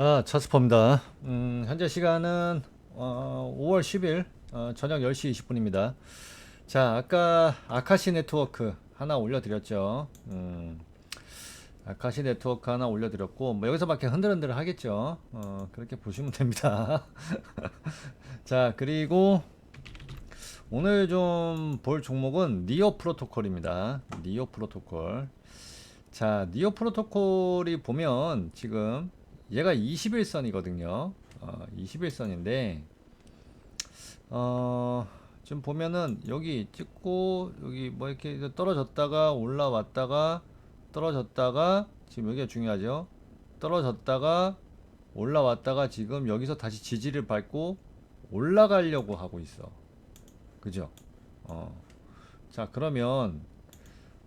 아, 차스퍼입니다. 음, 현재 시간은 어, 5월 10일 어, 저녁 10시 20분입니다. 자, 아까 아카시 네트워크 하나 올려드렸죠. 음, 아카시 네트워크 하나 올려드렸고, 뭐 여기서 밖에 흔들흔들 하겠죠. 어, 그렇게 보시면 됩니다. 자, 그리고 오늘 좀 볼 종목은 니오 프로토콜입니다. 니오 프로토콜. 자, 니오 프로토콜이 보면 지금 얘가 21선이거든요. 어, 21선인데 어, 지금 보면은 여기 찍고 여기 뭐 이렇게 떨어졌다가 올라왔다가 떨어졌다가 지금 여기가 중요하죠. 떨어졌다가 올라왔다가 지금 여기서 다시 지지를 밟고 올라가려고 하고 있어. 그죠? 어. 자, 그러면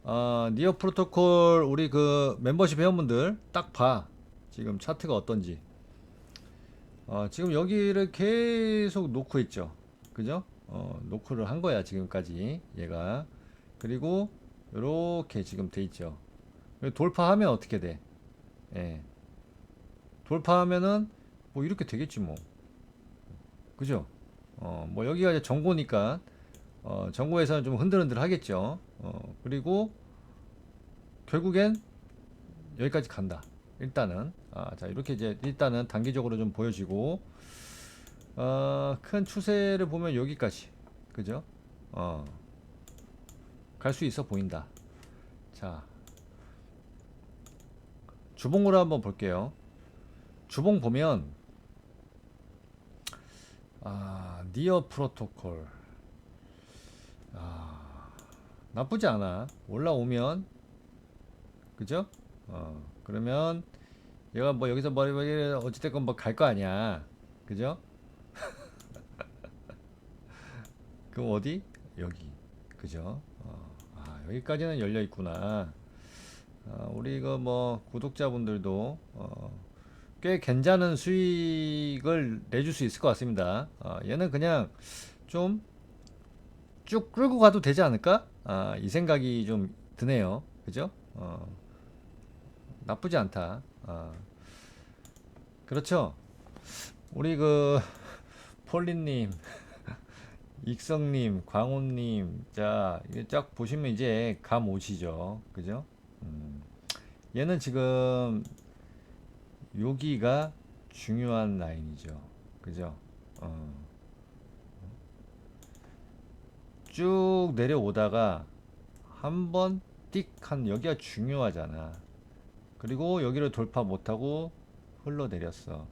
어, 니어 프로토콜 우리 그 멤버십 회원분들 딱 봐. 지금 차트가 어떤지. 어, 지금 여기를 계속 놓고 있죠. 그죠? 어, 노크를 한 거야, 지금까지. 얘가. 그리고 요렇게 지금 돼 있죠. 돌파하면 어떻게 돼? 예. 돌파하면은 뭐 이렇게 되겠지 뭐. 그죠? 어, 뭐 여기가 이제 정고니까 어, 정고에서는 좀 흔들흔들 하겠죠. 어, 그리고 결국엔 여기까지 간다. 일단은 아, 자 이렇게 이제 일단은 단기적으로 좀 보여지고 어, 큰 추세를 보면 여기까지 그죠? 어, 갈 수 있어 보인다. 자 주봉으로 한번 볼게요. 주봉 보면 아 니어 프로토콜 아 나쁘지 않아. 올라오면 그죠? 어 그러면 얘가 뭐 여기서 뭐 어찌됐건 뭐 갈 거 아니야. 그죠? 그럼 어디? 여기. 그죠? 어, 아, 여기까지는 열려 있구나. 어, 우리 그뭐 구독자분들도 어, 꽤 괜찮은 수익을 내줄 수 있을 것 같습니다. 어, 얘는 그냥 좀 쭉 끌고 가도 되지 않을까? 아, 이 생각이 좀 드네요. 그죠? 어, 나쁘지 않다. 아, 그렇죠. 우리 그 폴리님, 익성님, 광호님, 자, 이게 쫙 보시면 이제 감 오시죠. 그죠? 음, 얘는 지금 여기가 중요한 라인이죠. 그죠? 어. 쭉 내려오다가 한번 띡 한 여기가 중요하잖아. 그리고 여기를 돌파 못하고 흘러내렸어.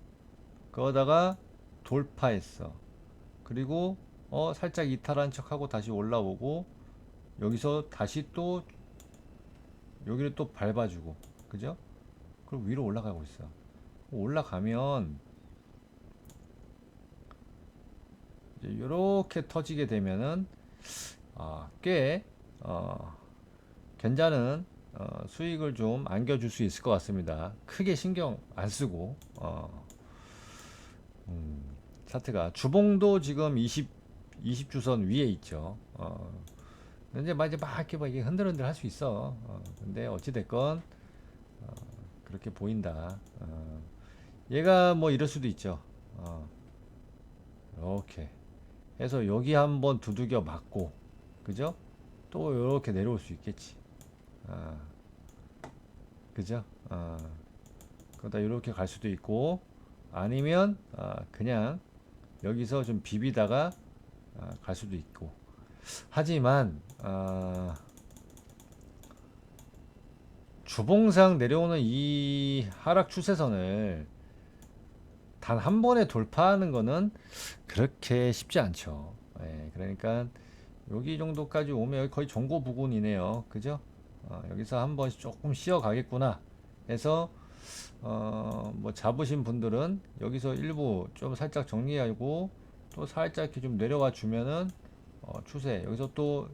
그러다가 돌파했어. 그리고 어 살짝 이탈한 척하고 다시 올라오고 여기서 다시 또 여기를 또 밟아주고 그죠? 그리고 위로 올라가고 있어. 올라가면 이렇게 터지게 되면은 아, 꽤 어, 괜찮은 어, 수익을 좀 안겨줄 수 있을 것 같습니다. 크게 신경 안 쓰고 어, 음, 차트가 주봉도 지금 20 20주선 위에 있죠. 어, 이제 막 이제 막 이렇게 막 이게 흔들흔들 할 수 있어. 어, 근데 어찌 됐건 어, 그렇게 보인다. 어, 얘가 뭐 이럴 수도 있죠. 어, 이렇게 해서 여기 한번 두들겨 맞고, 그죠? 또 이렇게 내려올 수 있겠지. 아, 그죠? 아, 그러다 이렇게 갈 수도 있고, 아니면 아, 그냥 여기서 좀 비비다가 아, 갈 수도 있고. 하지만 아, 주봉상 내려오는 이 하락 추세선을 단 한 번에 돌파하는 거는 그렇게 쉽지 않죠. 예, 그러니까 여기 정도까지 오면 거의 정고 부근이네요. 그죠? 어, 여기서 한번 조금 쉬어 가겠구나 해서 어, 뭐 잡으신 분들은 여기서 일부 좀 살짝 정리하고 또 살짝 이렇게 좀 내려와 주면은 어, 추세. 여기서 또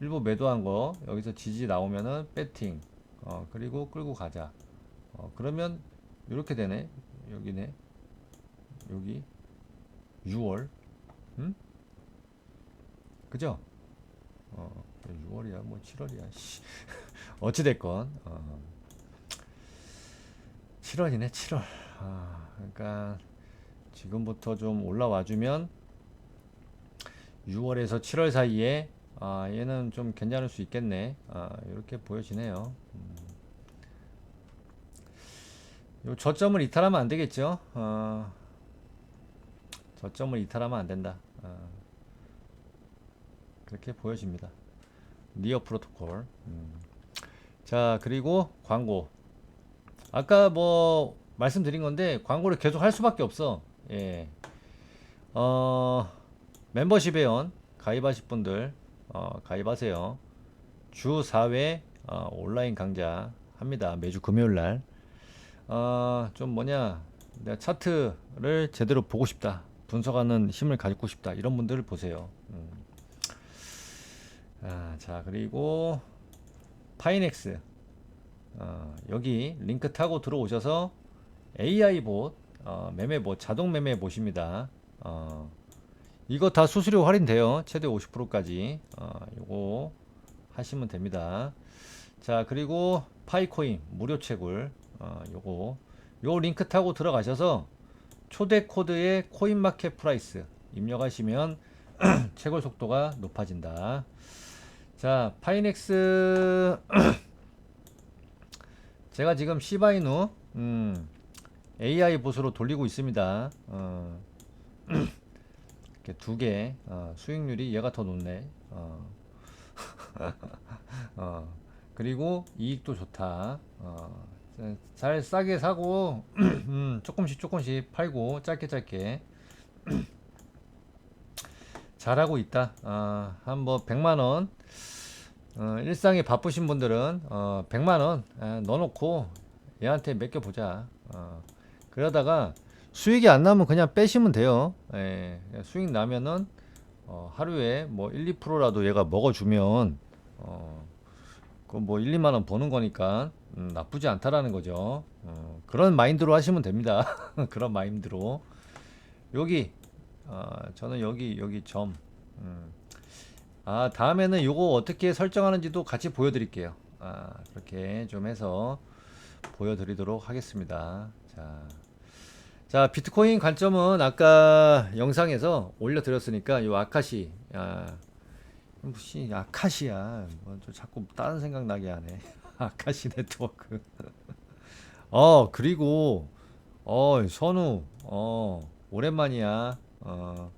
일부 매도한 거 여기서 지지 나오면은 배팅 어, 그리고 끌고 가자. 어, 그러면 이렇게 되네. 여기네. 여기. 6월. 음? 그죠? 어, 6월이야? 뭐 7월이야? 씨. 어찌됐건 어, 7월이네 7월 아, 그러니까 지금부터 좀 올라와 주면 6월에서 7월 사이에 아, 얘는 좀 괜찮을 수 있겠네. 아, 이렇게 보여지네요. 음. 요 저점을 이탈하면 안 되겠죠? 어, 저점을 이탈하면 안 된다. 어, 그렇게 보여집니다. 니어 프로토콜. 음. 자, 그리고 광고. 아까 뭐 말씀드린 건데 광고를 계속 할 수밖에 없어. 예. 어, 멤버십 회원 가입하실 분들 어, 가입하세요. 주 4회 어, 온라인 강좌 합니다. 매주 금요일 날. 어, 좀 뭐냐 내가 차트를 제대로 보고 싶다. 분석하는 힘을 가지고 싶다. 이런 분들을 보세요. 음. 아, 자 그리고 파이넥스 어, 여기 링크 타고 들어오셔서 AI 봇 어, 매매 봇 자동 매매 보십니다. 어, 이거 다 수수료 할인돼요. 최대 50%까지. 어, 요거 하시면 됩니다. 자, 그리고 파이코인 무료 채굴. 어, 요거 요 링크 타고 들어가셔서 초대 코드의 코인 마켓 프라이스 입력하시면 채굴 속도가 높아진다. 자, 파이넥스 제가 지금 시바이누 음, AI 보수로 돌리고 있습니다. 어, 이렇게 두 개, 어, 수익률이 얘가 더 높네. 어. 어, 그리고 이익도 좋다. 어, 잘 싸게 사고, 음, 조금씩 조금씩 팔고, 짧게 짧게. 잘하고 있다. 어, 한뭐 100만원. 어, 일상에 바쁘신 분들은 어, 100만원 넣어놓고 얘한테 맡겨보자. 어, 그러다가 수익이 안 나면 그냥 빼시면 돼요. 예, 수익 나면은 어, 하루에 뭐 1, 2%라도 얘가 먹어주면 어, 그뭐 1, 2만 원 버는 거니까 음, 나쁘지 않다라는 거죠. 어, 그런 마인드로 하시면 됩니다. 그런 마인드로 여기 어, 저는 여기 여기 점. 음. 아 다음에는 요거 어떻게 설정하는지도 같이 보여드릴게요. 아, 그렇게 좀 해서 보여드리도록 하겠습니다. 자. 자, 비트코인 관점은 아까 영상에서 올려드렸으니까 요 아카시, 야, 무슨 아카시야, 뭐좀 자꾸 다른 생각 나게 하네. 아카시 네트워크. 어, 그리고 어, 선우, 어, 오랜만이야. 어,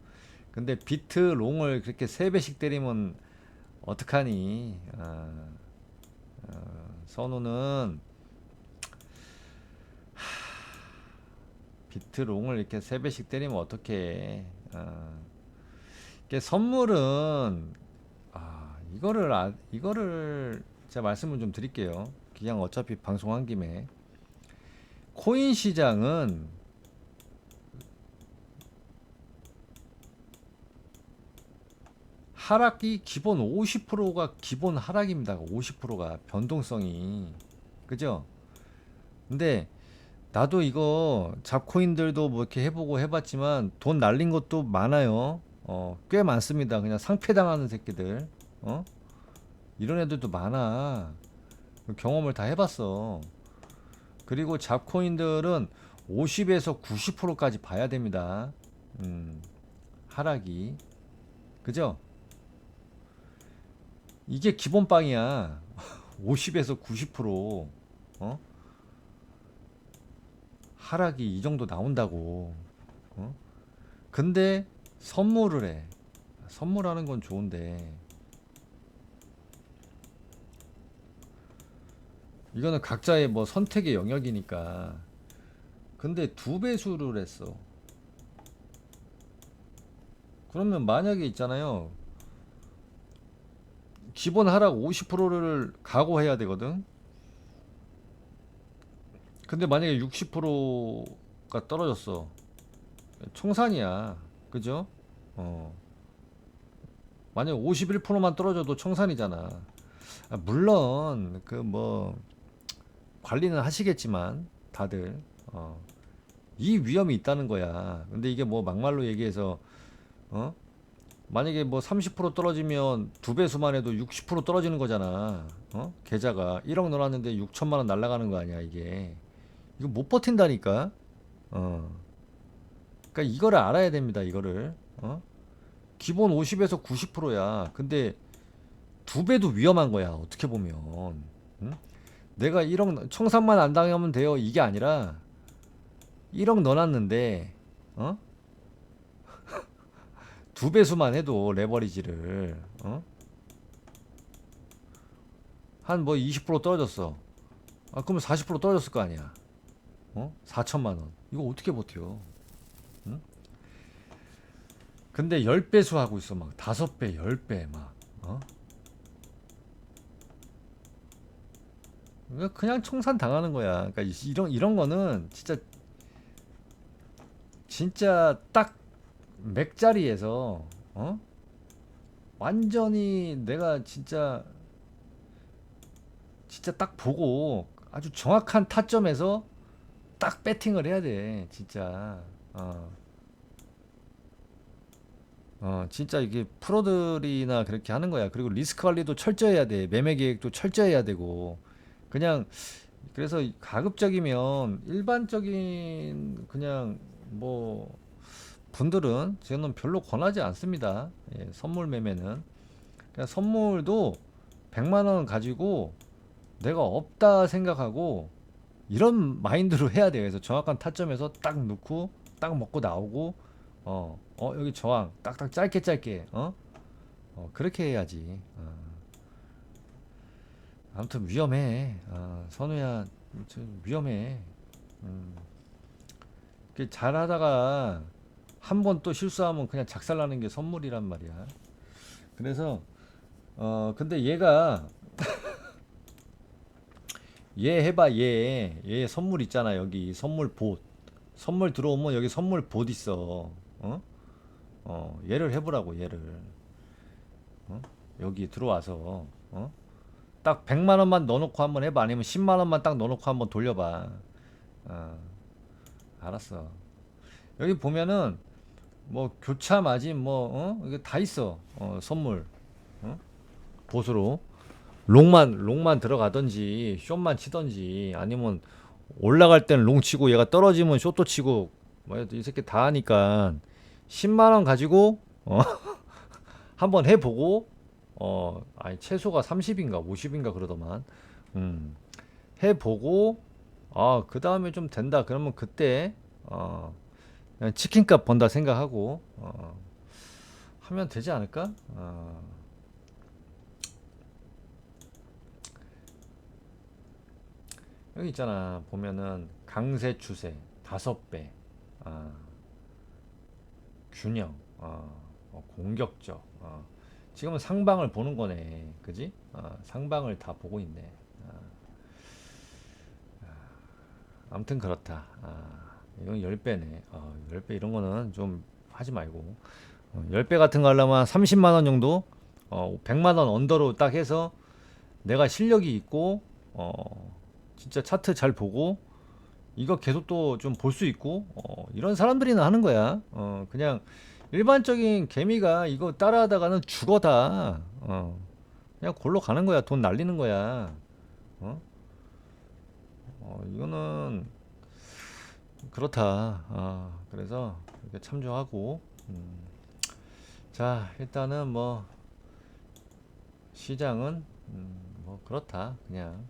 근데 비트 롱을 그렇게 세 배씩 때리면 어떡하니? 어, 어, 선우는 비트 롱을 이렇게 세 배씩 때리면 어떻게? 어. 이게 선물은 아 이거를 아, 이거를 제가 말씀을 좀 드릴게요. 그냥 어차피 방송한 김에 코인 시장은 하락이 기본 50%가 기본 하락입니다. 50%가 변동성이 그죠? 근데 나도 이거 잡코인들도 뭐 이렇게 해보고 해봤지만 돈 날린 것도 많아요. 어, 꽤 많습니다. 그냥 상패당하는 새끼들. 어? 이런 애들도 많아. 경험을 다 해봤어. 그리고 잡코인들은 50에서 90%까지 봐야 됩니다. 음, 하락이. 그죠? 이게 기본 빵이야. 50에서 90%. 어? 하락이 이 정도 나온다고. 어? 근데 선물을 해. 선물하는 건 좋은데. 이거는 각자의 뭐 선택의 영역이니까. 근데 두 배수를 했어. 그러면 만약에 있잖아요. 기본 하락 50%를 각오해야 되거든. 근데 만약에 60%가 떨어졌어. 청산이야. 그죠? 어. 만약 51%만 떨어져도 청산이잖아. 아, 물론 그 뭐 관리는 하시겠지만 다들 어. 이 위험이 있다는 거야. 근데 이게 뭐 막말로 얘기해서 어? 만약에 뭐 30% 떨어지면 두 배수만 해도 60% 떨어지는 거잖아. 어? 계좌가 1억 넣어놨는데 6천만 원 날라가는 거 아니야 이게. 이거 못 버틴다니까. 어. 그러니까 이거를 알아야 됩니다. 이거를. 어? 기본 50에서 90%야. 근데 두 배도 위험한 거야. 어떻게 보면. 응? 내가 1억 청산만 안 당하면 돼요. 이게 아니라 1억 넣어놨는데 어? 두 배수만 해도 레버리지를 어? 한뭐 20% 떨어졌어. 아 그러면 40% 떨어졌을 거 아니야. 어? 4천만 원. 이거 어떻게 버텨? 응? 근데 10배수 하고 있어. 막 5배, 10배 막. 어? 그러니까 그냥 청산 당하는 거야. 그러니까 이- 이런 이런 거는 진짜 진짜 딱 맥자리에서 어? 완전히 내가 진짜 진짜 딱 보고 아주 정확한 타점에서 딱 배팅을 해야 돼. 진짜. 어. 어, 진짜 이게 프로들이나 그렇게 하는 거야. 그리고 리스크 관리도 철저해야 돼. 매매 계획도 철저해야 되고. 그냥 그래서 가급적이면 일반적인 그냥 뭐 분들은 저는 별로 권하지 않습니다. 예, 선물 매매는 그냥 선물도 100만 원 가지고 내가 없다 생각하고 이런 마인드로 해야 돼요. 그래서 정확한 타점에서 딱 넣고 딱 먹고 나오고 어, 어 여기 저항 딱딱 짧게 짧게 어, 어 그렇게 해야지. 어. 아무튼 위험해. 어, 선우야 좀 위험해. 음. 잘하다가 한 번 또 실수하면 그냥 작살나는 게 선물이란 말이야. 그래서 어 근데 얘가 얘 해봐 얘. 얘 선물 있잖아 여기 선물 봇. 선물 들어오면 여기 선물 봇 있어. 어? 어 얘를 해보라고 얘를. 어? 여기 들어와서 어? 딱 100만 원만 넣어놓고 한번 해봐. 아니면 10만 원만 딱 넣어놓고 한번 돌려봐. 어, 알았어. 여기 보면은 뭐 교차 마진 뭐 어? 이게 다 있어. 어, 선물. 어? 보수로 롱만 롱만 들어가든지 숏만 치든지 아니면 올라갈 때는 롱 치고 얘가 떨어지면 숏도 치고 뭐이 새끼 다 하니까 10만 원 가지고 어? 한번 해보고 어 아니 최소가 30인가 50인가 그러더만 음 해보고 아그 다음에 좀 된다 그러면 그때 어 치킨값 번다 생각하고 어 하면 되지 않을까? 어. 여기 있잖아. 보면은 강세 추세 다섯 배. 아, 균형. 어, 어, 공격적. 어. 지금은 상방을 보는 거네. 그지? 어, 상방을 다 보고 있네. 아, 아, 아무튼 그렇다. 아, 이건 10배네 어, 10배 이런 거는 좀 하지 말고 어, 10배 같은 거 하려면 30만원 정도 어, 100만원 언더로 딱 해서 내가 실력이 있고 어, 진짜 차트 잘 보고 이거 계속 또 좀 볼 수 있고 어, 이런 사람들이나 하는 거야. 어, 그냥 일반적인 개미가 이거 따라하다가는 죽어 다. 어, 그냥 골로 가는 거야. 돈 날리는 거야. 어? 어, 이거는 그렇다. 어, 그래서 이렇게 참조하고 음. 자 일단은 뭐 시장은 음, 뭐 그렇다. 그냥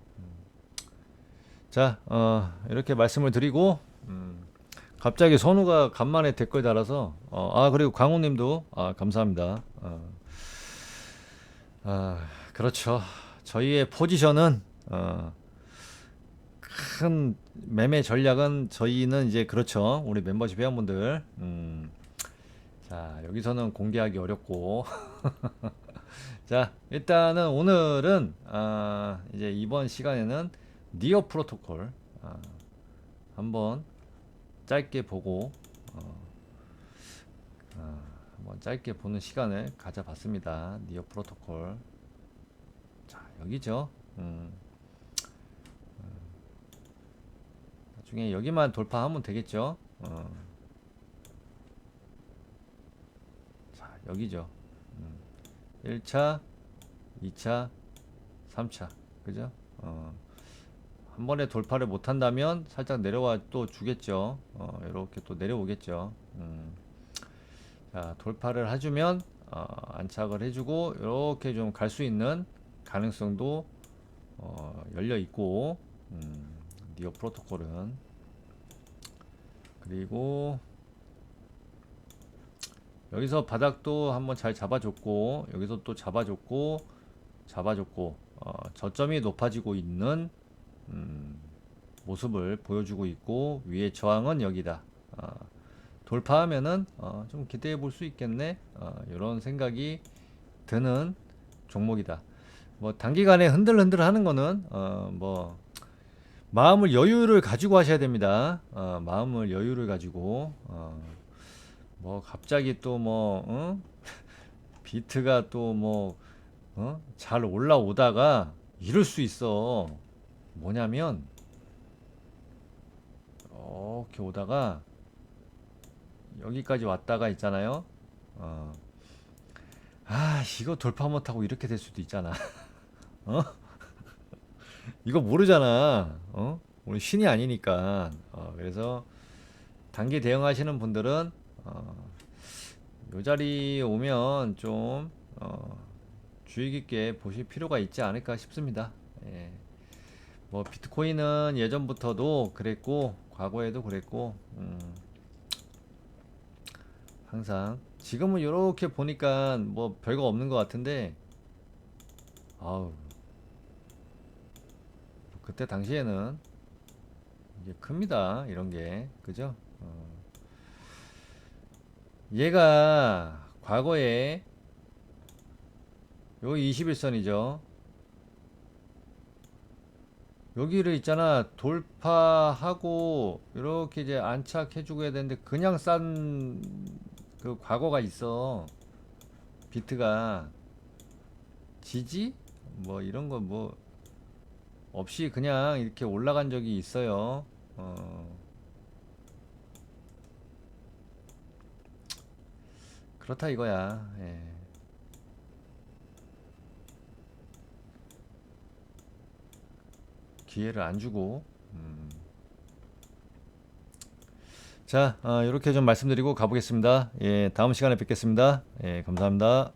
자, 어, 이렇게 말씀을 드리고, 음, 갑자기 선우가 간만에 댓글 달아서, 어, 아, 그리고 광호님도, 아, 감사합니다. 어, 아, 그렇죠. 저희의 포지션은, 어, 큰 매매 전략은 저희는 이제 그렇죠. 우리 멤버십 회원분들, 음, 자, 여기서는 공개하기 어렵고, 자, 일단은 오늘은, 아, 이제 이번 시간에는 니어 프로토콜 아, 한번 짧게 보고 어, 아, 한번 짧게 보는 시간을 가져봤습니다. 니어 프로토콜 자 여기죠. 음, 음, 중에 여기만 돌파하면 되겠죠. 어. 자 여기죠. 음, 1차, 2차, 3차 그죠? 어. 한 번에 돌파를 못 한다면 살짝 내려와 또 주겠죠. 어, 이렇게 또 내려오겠죠. 음. 자, 돌파를 해주면 어, 안착을 해주고 이렇게 좀 갈 수 있는 가능성도 어, 열려 있고 음, 니어 프로토콜은. 그리고 여기서 바닥도 한번 잘 잡아줬고 여기서 또 잡아줬고 잡아줬고 어, 저점이 높아지고 있는 음, 모습을 보여주고 있고 위에 저항은 여기다. 어, 돌파하면은 어, 좀 기대해 볼 수 있겠네. 어, 이런 생각이 드는 종목이다. 뭐 단기간에 흔들흔들 하는 거는 어, 뭐 마음을 여유를 가지고 하셔야 됩니다. 어, 마음을 여유를 가지고 어, 뭐 갑자기 또뭐 비트가 또뭐잘 올라오다가 이럴 수 있어. 뭐냐면 이렇게 오다가 여기까지 왔다가 있잖아요. 어. 아 이거 돌파 못하고 이렇게 될 수도 있잖아. 어? 이거 모르잖아 어? 우리 신이 아니니까 어, 그래서 단기 대응하시는 분들은 어, 요 자리 오면 좀 어, 주의 깊게 보실 필요가 있지 않을까 싶습니다. 예. 뭐 비트코인은 예전부터도 그랬고 과거에도 그랬고 음, 항상 지금은 이렇게 보니까 뭐 별거 없는 것 같은데 아우 그때 당시에는 이게 큽니다 이런 게 그죠? 어. 얘가 과거에 요 21선이죠. 여기를 있잖아 돌파하고 이렇게 이제 안착해 주고 해야 되는데 그냥 싼 그 과거가 있어 비트가 지지 뭐 이런 거뭐 없이 그냥 이렇게 올라간 적이 있어요. 어. 그렇다 이거야. 예. 기회를 안 주고 음. 자 어, 이렇게 좀 말씀드리고 가보겠습니다. 예 다음 시간에 뵙겠습니다. 예 감사합니다